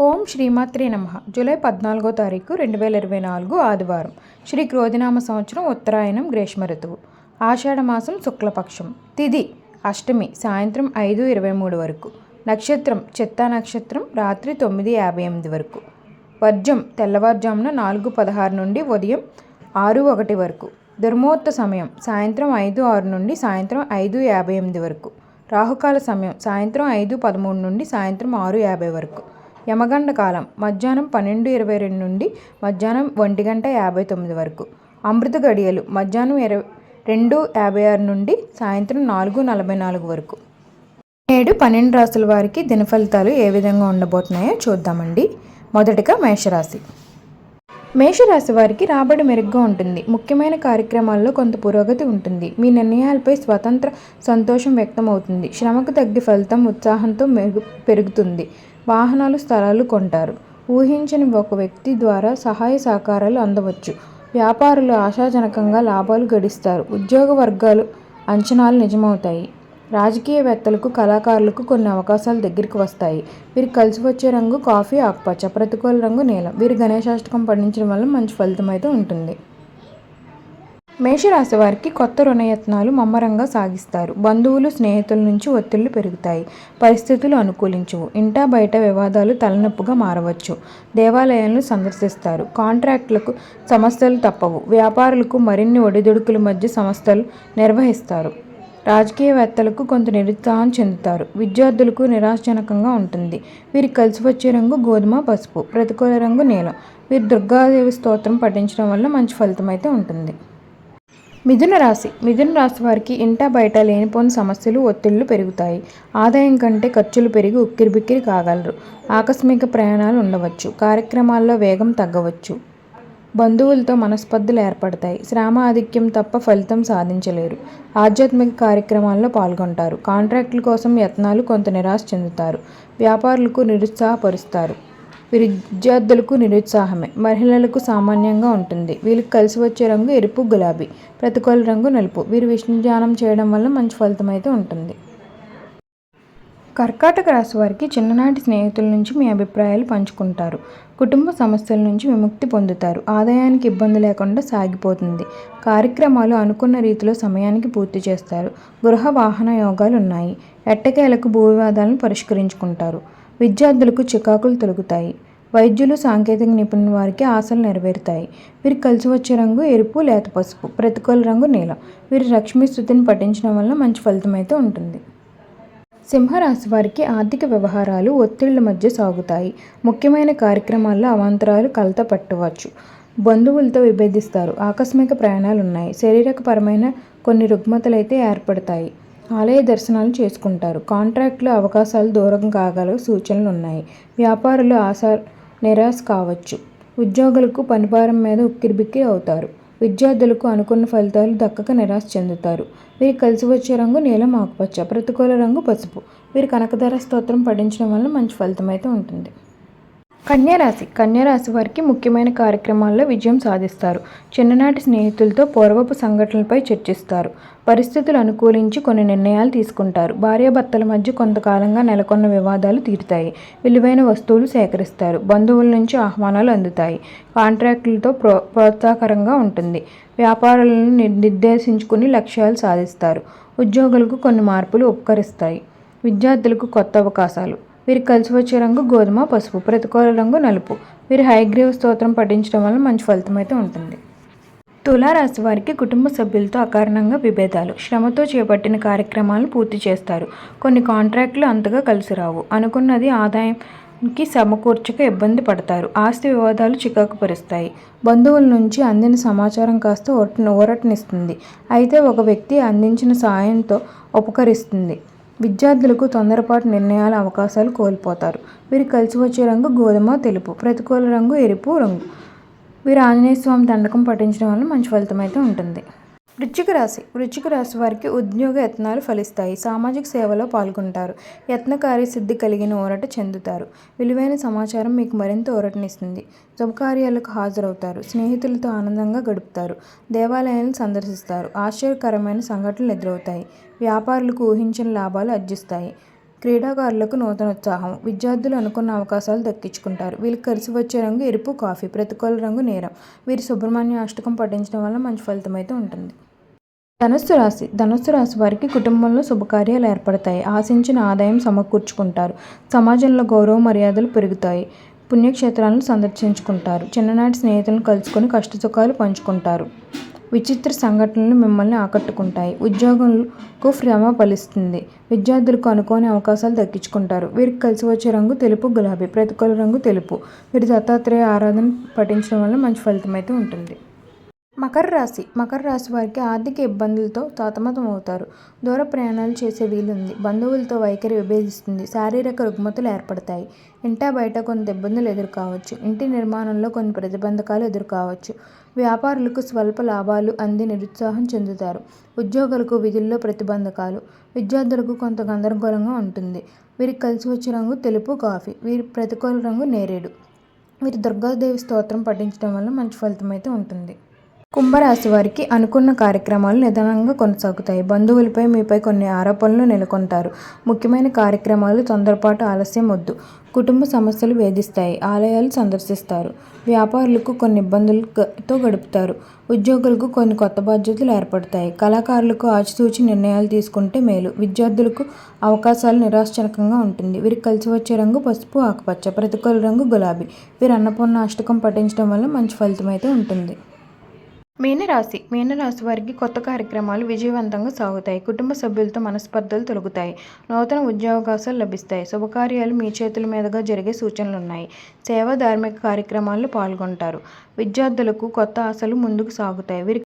ఓం శ్రీమాత్రే నమ. జూలై పద్నాలుగో తారీఖు రెండు వేల ఇరవై నాలుగు ఆదివారం. శ్రీ క్రోధినామ సంవత్సరం ఉత్తరాయణం గ్రీష్మ ఋతువు. ఆషాఢ మాసం శుక్లపక్షం. తిది అష్టమి సాయంత్రం ఐదు ఇరవై మూడు వరకు. నక్షత్రం చిత్తా నక్షత్రం రాత్రి తొమ్మిది యాభై ఎనిమిది వరకు. వర్జం తెల్లవారుజామున నాలుగు పదహారు నుండి ఉదయం ఆరు ఒకటి వరకు. దుర్మోత్త సమయం సాయంత్రం ఐదు ఆరు నుండి సాయంత్రం ఐదు యాభై ఎనిమిది వరకు. రాహుకాల సమయం సాయంత్రం ఐదు పదమూడు నుండి సాయంత్రం ఆరు యాభై వరకు. యమగండ కాలం మధ్యాహ్నం పన్నెండు ఇరవై రెండు నుండి మధ్యాహ్నం ఒంటి గంట యాభై తొమ్మిది వరకు. అమృత గడియలు మధ్యాహ్నం ఇరవై రెండు యాభై ఆరు నుండి సాయంత్రం నాలుగు నలభై నాలుగు వరకు. నేడు పన్నెండు రాసుల వారికి దిన ఫలితాలు ఏ విధంగా ఉండబోతున్నాయో చూద్దామండి. మొదటగా మేషరాశి. మేషరాశి వారికి రాబడి మెరుగ్గా ఉంటుంది. ముఖ్యమైన కార్యక్రమాల్లో కొంత పురోగతి ఉంటుంది. మీ నిర్ణయాలపై స్వతంత్ర సంతోషం వ్యక్తమవుతుంది. శ్రమకు తగ్గి ఫలితం ఉత్సాహంతో మెరుగు పెరుగుతుంది. వాహనాలు స్థలాలు కొంటారు. ఊహించని ఒక వ్యక్తి ద్వారా సహాయ సహకారాలు అందవచ్చు. వ్యాపారులు ఆశాజనకంగా లాభాలు గడిస్తారు. ఉద్యోగ వర్గాలు అంచనాలు నిజమవుతాయి. రాజకీయవేత్తలకు కళాకారులకు కొన్ని అవకాశాలు దగ్గరికి వస్తాయి. వీరు కలిసి వచ్చే రంగు కాఫీ ఆకుపచ్చ ప్రతికూల రంగు నీలం. వీరు గణేశాష్టకం పండించడం వల్ల మంచి ఫలితం అయితే ఉంటుంది. మేషరాశి వారికి కొత్త రుణయత్నాలు మమ్మరంగా సాగిస్తారు. బంధువులు స్నేహితుల నుంచి ఒత్తిళ్ళు పెరుగుతాయి. పరిస్థితులు అనుకూలించవు. ఇంటా బయట వివాదాలు తలనొప్పుగా మారవచ్చు. దేవాలయాలను సందర్శిస్తారు. కాంట్రాక్టులకు సమస్యలు తప్పవు. వ్యాపారులకు మరిన్ని ఒడిదుడుకుల మధ్య సంస్థలు నిర్వహిస్తారు. రాజకీయవేత్తలకు కొంత నిరుత్సాహం చెందుతారు. విద్యార్థులకు నిరాశజనకంగా ఉంటుంది. వీరికి కలిసి వచ్చే రంగు గోధుమ పసుపు ప్రతికూల రంగు నీలం. వీరు దుర్గాదేవి స్తోత్రం పఠించడం వల్ల మంచి ఫలితం అయితే ఉంటుంది. మిథున రాశి. మిథున రాశి వారికి ఇంట బయట లేనిపోని సమస్యలు ఒత్తిళ్ళు పెరుగుతాయి. ఆదాయం కంటే ఖర్చులు పెరిగి ఉక్కిరిబిక్కిరి కాగలరు. ఆకస్మిక ప్రయాణాలు ఉండవచ్చు. కార్యక్రమాల్లో వేగం తగ్గవచ్చు. బంధువులతో మనస్పర్ధలు ఏర్పడతాయి. శ్రమ ఆధిక్యం తప్ప ఫలితం సాధించలేరు. ఆధ్యాత్మిక కార్యక్రమాల్లో పాల్గొంటారు. కాంట్రాక్టుల కోసం యత్నాలు కొంత నిరాశ చెందుతారు. వ్యాపారులకు నిరుత్సాహపరుస్తారు. విద్యార్థులకు నిరుత్సాహమే. మహిళలకు సామాన్యంగా ఉంటుంది. వీళ్ళకి కలిసి వచ్చే రంగు ఎరుపు గులాబీ. ప్రతికూల రంగు నలుపు. వీరు విష్ణు ధ్యానం చేయడం వల్ల మంచి ఫలితం అయితే ఉంటుంది. కర్కాటక రాశి వారికి చిన్ననాటి స్నేహితుల నుంచి మీ అభిప్రాయాలు పంచుకుంటారు. కుటుంబ సమస్యల నుంచి విముక్తి పొందుతారు. ఆదాయానికి ఇబ్బంది లేకుండా సాగిపోతుంది. కార్యక్రమాలు అనుకున్న రీతిలో సమయానికి పూర్తి చేస్తారు. గృహ వాహన యోగాలు ఉన్నాయి. ఎట్టకేలకు భూ వివాదాలను పరిష్కరించుకుంటారు. విద్యార్థులకు చికాకులు తొలుగుతాయి. వైద్యులు సాంకేతిక నిపుణుల వారికి ఆశలు నెరవేరుతాయి. వీరికి కలిసి వచ్చే రంగు ఎరుపు లేత పసుపు ప్రతికూల రంగు నీలం. వీరి లక్ష్మీ స్థుతిని పఠించడం వల్ల మంచి ఫలితం అయితే ఉంటుంది. సింహరాశి వారికి ఆర్థిక వ్యవహారాలు ఒత్తిళ్ళ మధ్య సాగుతాయి. ముఖ్యమైన కార్యక్రమాల్లో అవాంతరాలు కలత పట్టవచ్చు. బంధువులతో విభేదిస్తారు. ఆకస్మిక ప్రయాణాలు ఉన్నాయి శారీరకపరమైన కొన్ని రుగ్మతలు అయితే ఏర్పడతాయి. ఆలయ దర్శనాలు చేసుకుంటారు. కాంట్రాక్టులు అవకాశాలు దూరం కాగల సూచనలు ఉన్నాయి వ్యాపారులు ఆశ నిరాశ కావచ్చు. ఉద్యోగులకు పనిభారం మీద ఉక్కిరిబిక్కిరి అవుతారు. విద్యార్థులకు అనుకున్న ఫలితాలు దక్కక నిరాశ చెందుతారు. వీరికి కలిసి వచ్చే రంగు నీలం ఆకుపచ్చ ప్రతికూల రంగు పసుపు. వీరి కనకధర స్తోత్రం పఠించడం వల్ల మంచి ఫలితం అయితే ఉంటుంది. కన్యారాశి. కన్యారాశి వారికి ముఖ్యమైన కార్యక్రమాల్లో విజయం సాధిస్తారు. చిన్ననాటి స్నేహితులతో పూర్వపు సంఘటనలపై చర్చిస్తారు. పరిస్థితులు అనుకూలించి కొన్ని నిర్ణయాలు తీసుకుంటారు. భార్యాభర్తల మధ్య కొంతకాలంగా నెలకొన్న వివాదాలు తీరుతాయి. విలువైన వస్తువులు సేకరిస్తారు. బంధువుల నుంచి ఆహ్వానాలు అందుతాయి. కాంట్రాక్టులతో ప్రో ప్రోత్సాహకరంగా ఉంటుంది. వ్యాపారాలను నిర్దేశించుకుని లక్ష్యాలు సాధిస్తారు. ఉద్యోగులకు కొన్ని మార్పులు ఉపకరిస్తాయి. విద్యార్థులకు కొత్త అవకాశాలు. వీరికి కలిసి వచ్చే రంగు గోధుమ పసుపు ప్రతికూల రంగు నలుపు. వీరు హైగ్రీవ్ స్తోత్రం పఠించడం వల్ల మంచి ఫలితం అయితే ఉంటుంది. తులారాశి వారికి కుటుంబ సభ్యులతో అకారణంగా విభేదాలు. శ్రమతో చేపట్టిన కార్యక్రమాలు పూర్తి చేస్తారు. కొన్ని కాంట్రాక్టులు అంతగా కలిసి రావు. అనుకున్నది ఆదాయంకి సమకూర్చక ఇబ్బంది పడతారు. ఆస్తి వివాదాలు చికాకు పరుస్తాయి. బంధువుల నుంచి అందిన సమాచారం కాస్త ఊరటనిస్తుంది అయితే ఒక వ్యక్తి అందించిన సాయంతో ఉపకరిస్తుంది. విద్యార్థులకు తొందరపాటు నిర్ణయాల అవకాశాలు కోల్పోతారు. వీరు కలిసి వచ్చే రంగు గోధుమ తెలుపు. ప్రతికూల రంగు ఎరుపు రంగు. వీరు ఆంజనేయ స్వామి దండకం పఠించడం వల్ల మంచి ఫలితం అయితే ఉంటుంది. వృచ్చిక రాశి. వృచ్చిక రాశి వారికి ఉద్యోగ యత్నాలు ఫలిస్తాయి. సామాజిక సేవలో పాల్గొంటారు. యత్నకార్య సిద్ధి కలిగిన ఊరట చెందుతారు. విలువైన సమాచారం మీకు మరింత ఊరటనిస్తుంది. శుభకార్యాలకు హాజరవుతారు. స్నేహితులతో ఆనందంగా గడుపుతారు. దేవాలయాలను సందర్శిస్తారు. ఆశ్చర్యకరమైన సంఘటనలు ఎదురవుతాయి. వ్యాపారులకు ఊహించిన లాభాలు అర్జిస్తాయి క్రీడాకారులకు నూతనోత్సాహం విద్యార్థులు అనుకున్న అవకాశాలు దక్కించుకుంటారు. వీళ్ళకి కలిసి వచ్చే రంగు ఎరుపు కాఫీ ప్రతికూల రంగు నేరం. వీరు సుబ్రహ్మణ్య అష్టకం పఠించడం వల్ల మంచి ఫలితం అయితే ఉంటుంది. ధనుస్సు రాశి. ధనుస్సు రాశి వారికి కుటుంబంలో శుభకార్యాలు ఏర్పడతాయి. ఆశించిన ఆదాయం సమకూర్చుకుంటారు. సమాజంలో గౌరవ మర్యాదలు పెరుగుతాయి. పుణ్యక్షేత్రాలను సందర్శించుకుంటారు. చిన్ననాటి స్నేహితులను కలుసుకొని కష్టసుఖాలు పంచుకుంటారు. విచిత్ర సంఘటనలు మిమ్మల్ని ఆకట్టుకుంటాయి. ఉద్యోగులకు శ్రమ ఫలిస్తుంది. విద్యార్థులకు అనుకోని అవకాశాలు దక్కించుకుంటారు. వీరికి కలిసి వచ్చే రంగు తెలుపు గులాబీ. ప్రతికూల రంగు తెలుపు. వీరి దత్తాత్రేయ ఆరాధన పఠించడం వల్ల మంచి ఫలితం అయితే ఉంటుంది. మకర రాశి. మకర రాశి వారికి ఆర్థిక ఇబ్బందులతో సతమతం అవుతారు దూర ప్రయాణాలు చేసే వీలుంది. బంధువులతో వైఖరి విభేదిస్తుంది. శారీరక రుగ్మతులు ఏర్పడతాయి. ఇంటా బయట కొంత ఇబ్బందులు ఎదుర్కోవచ్చు. ఇంటి నిర్మాణంలో కొన్ని ప్రతిబంధకాలు ఎదుర్కోవచ్చు. వ్యాపారులకు స్వల్ప లాభాలు అంది నిరుత్సాహం చెందుతారు. ఉద్యోగులకు విధుల్లో ప్రతిబంధకాలు. విద్యార్థులకు కొంత గందరగోళంగా ఉంటుంది. వీరికి కలిసి వచ్చే రంగు తెలుపు కాఫీ. వీరి ప్రతికూల రంగు నేరేడు. వీరి దుర్గాదేవి స్తోత్రం పఠించడం వల్ల మంచి ఫలితం అయితే ఉంటుంది. కుంభరాశి వారికి అనుకున్న కార్యక్రమాలు నిదానంగా కొనసాగుతాయి. బంధువులపై మీపై కొన్ని ఆరోపణలు నెలకొంటారు. ముఖ్యమైన కార్యక్రమాలు తొందరపాటు ఆలస్యం వద్దు. కుటుంబ సమస్యలు వేధిస్తాయి. ఆలయాలు సందర్శిస్తారు. వ్యాపారులకు కొన్ని ఇబ్బందులతో గడుపుతారు. ఉద్యోగులకు కొన్ని కొత్త బాధ్యతలు ఏర్పడతాయి. కళాకారులకు ఆచితూచి నిర్ణయాలు తీసుకుంటే మేలు. విద్యార్థులకు అవకాశాలు నిరాశజనకంగా ఉంటుంది. వీరికి కలిసి వచ్చే రంగు పసుపు ఆకుపచ్చ ప్రతికూల రంగు గులాబీ. వీరు అన్నపూర్ణ అష్టకం పఠించడం వల్ల మంచి ఫలితం అయితే ఉంటుంది. మీనరాశి మీనరాశి వారికి కొత్త కార్యక్రమాలు విజయవంతంగా సాగుతాయి. కుటుంబ సభ్యులతో మనస్పర్ధలు తొలగుతాయి. నూతన ఉద్యోగావకాశాలు లభిస్తాయి. శుభకార్యాలు మీ చేతుల మీదుగా జరిగే సూచనలు ఉన్నాయి సేవా ధార్మిక కార్యక్రమాల్లో పాల్గొంటారు. విద్యార్థులకు కొత్త ఆశలు ముందుకు సాగుతాయి. వీరికి